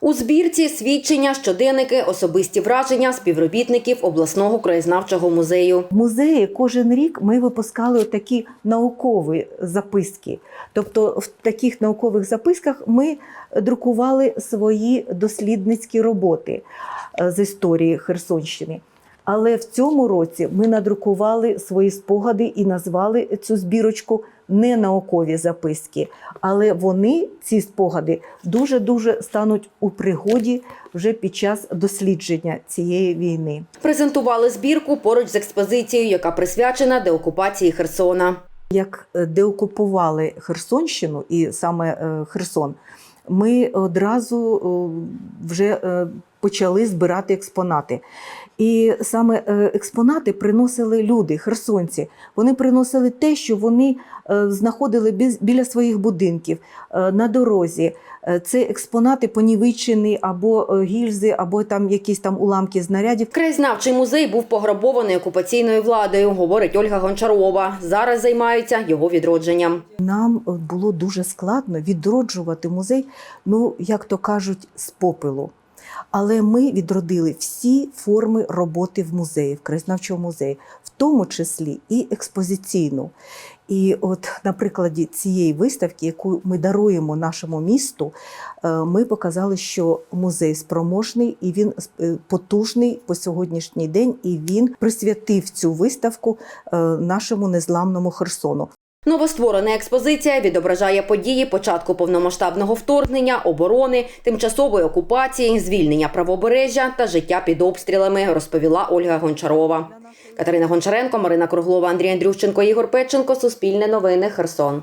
У збірці свідчення, щоденники, особисті враження співробітників обласного краєзнавчого музею. В музеї кожен рік ми випускали такі наукові записки. Тобто, в таких наукових записках ми друкували свої дослідницькі роботи е, з історії Херсонщини. Але в цьому році ми надрукували свої спогади і назвали цю збірочку не наукові записки. Але вони, ці спогади, дуже дуже стануть у пригоді вже під час дослідження цієї війни. Презентували збірку поруч з експозицією, яка присвячена деокупації Херсона. Як е, деокупували Херсонщину і саме е, Херсон, ми одразу вже е, почали збирати експонати. І саме е, експонати приносили люди, херсонці. Вони приносили те, що вони е, знаходили біля своїх будинків, е, на дорозі. Це експонати понівечені або гільзи, або там якісь там уламки знарядів. Краєзнавчий музей був пограбований окупаційною владою, говорить Ольга Гончарова. Зараз займаються його відродженням. Нам було дуже складно відроджувати музей, ну як то кажуть, з попелу. Але ми відродили всі форми роботи в музеї, в краєзнавчому музеї, в тому числі і експозиційну. І от на прикладі цієї виставки, яку ми даруємо нашому місту, е, ми показали, що музей спроможний і він е, потужний по сьогоднішній день, і він присвятив цю виставку е, нашому незламному Херсону. Новостворена експозиція відображає події початку повномасштабного вторгнення, оборони, тимчасової окупації, звільнення правобережжя та життя під обстрілами, розповіла Ольга Гончарова. Катерина Гончаренко, Марина Круглова, Андрій Андрющенко, Ігор Петченко. Суспільне новини. Херсон.